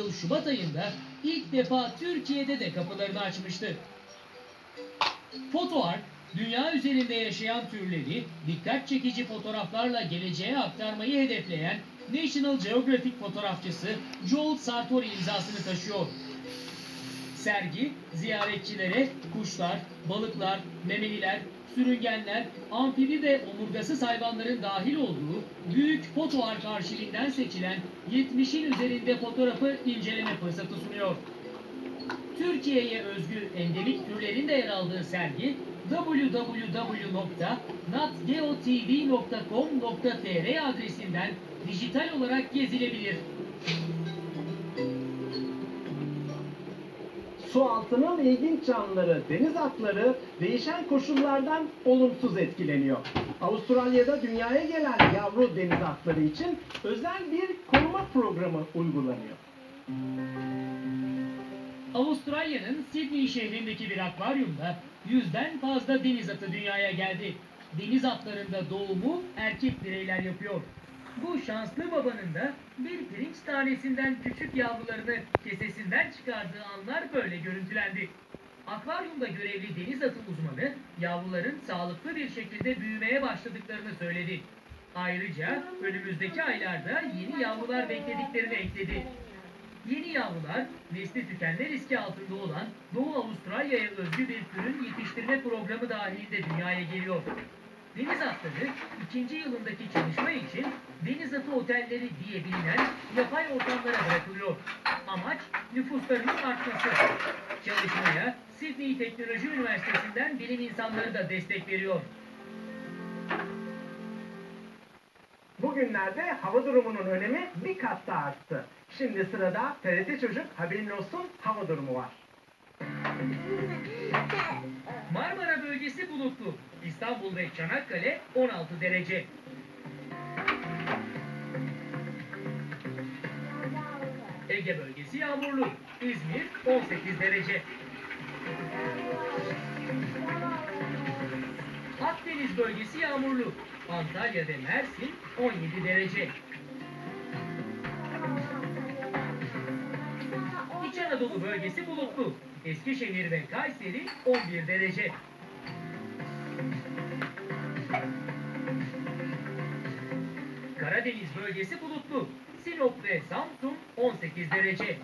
yıl Şubat ayında ilk defa Türkiye'de de kapılarını açmıştı. FotoArt, dünya üzerinde yaşayan türleri dikkat çekici fotoğraflarla geleceğe aktarmayı hedefleyen National Geographic fotoğrafçısı Joel Sartori imzasını taşıyor. Sergi, ziyaretçilere kuşlar, balıklar, memeliler, sürüngenler, amfibi ve omurgasız hayvanların dahil olduğu büyük foto arşivinden seçilen 70'in üzerinde fotoğrafı inceleme fırsatı sunuyor. Türkiye'ye özgü endemik türlerin de yer aldığı sergi www.natgeotv.com.tr adresinden dijital olarak gezilebilir. Su altının ilginç canlıları, deniz atları değişen koşullardan olumsuz etkileniyor. Avustralya'da dünyaya gelen yavru deniz atları için özel bir koruma programı uygulanıyor. Avustralya'nın Sydney şehrindeki bir akvaryumda yüzden fazla deniz atı dünyaya geldi. Deniz atlarında doğumu erkek bireyler yapıyor. Bu şanslı babanın da bir pirinç tanesinden küçük yavrularını kesesinden çıkardığı anlar böyle görüntülendi. Akvaryumda görevli deniz atı uzmanı yavruların sağlıklı bir şekilde büyümeye başladıklarını söyledi. Ayrıca önümüzdeki aylarda yeni yavrular beklediklerini ekledi. Yeni yavrular nesli tükenme riski altında olan Doğu Avustralya'ya özgü bir türün yetiştirme programı dahilinde dünyaya geliyor. Deniz atları ikinci yılındaki çalışma için deniz atı otelleri diye bilinen yapay ortamlara bırakılıyor. Amaç nüfuslarının artması. Çalışmaya Sydney Teknoloji Üniversitesi'nden bilim insanları da destek veriyor. Bugünlerde hava durumunun önemi bir kat daha arttı. Şimdi sırada TRT Çocuk haberin olsun hava durumu var. Marmara bölgesi bulutlu. İstanbul ve Çanakkale 16 derece. Ege bölgesi yağmurlu. İzmir 18 derece. Akdeniz bölgesi yağmurlu. Antalya ve Mersin 17 derece. İç Anadolu bölgesi bulutlu. Eskişehir ve Kayseri 11 derece. Karadeniz bölgesi bulutlu. Sinop ve Samsun 18 derece.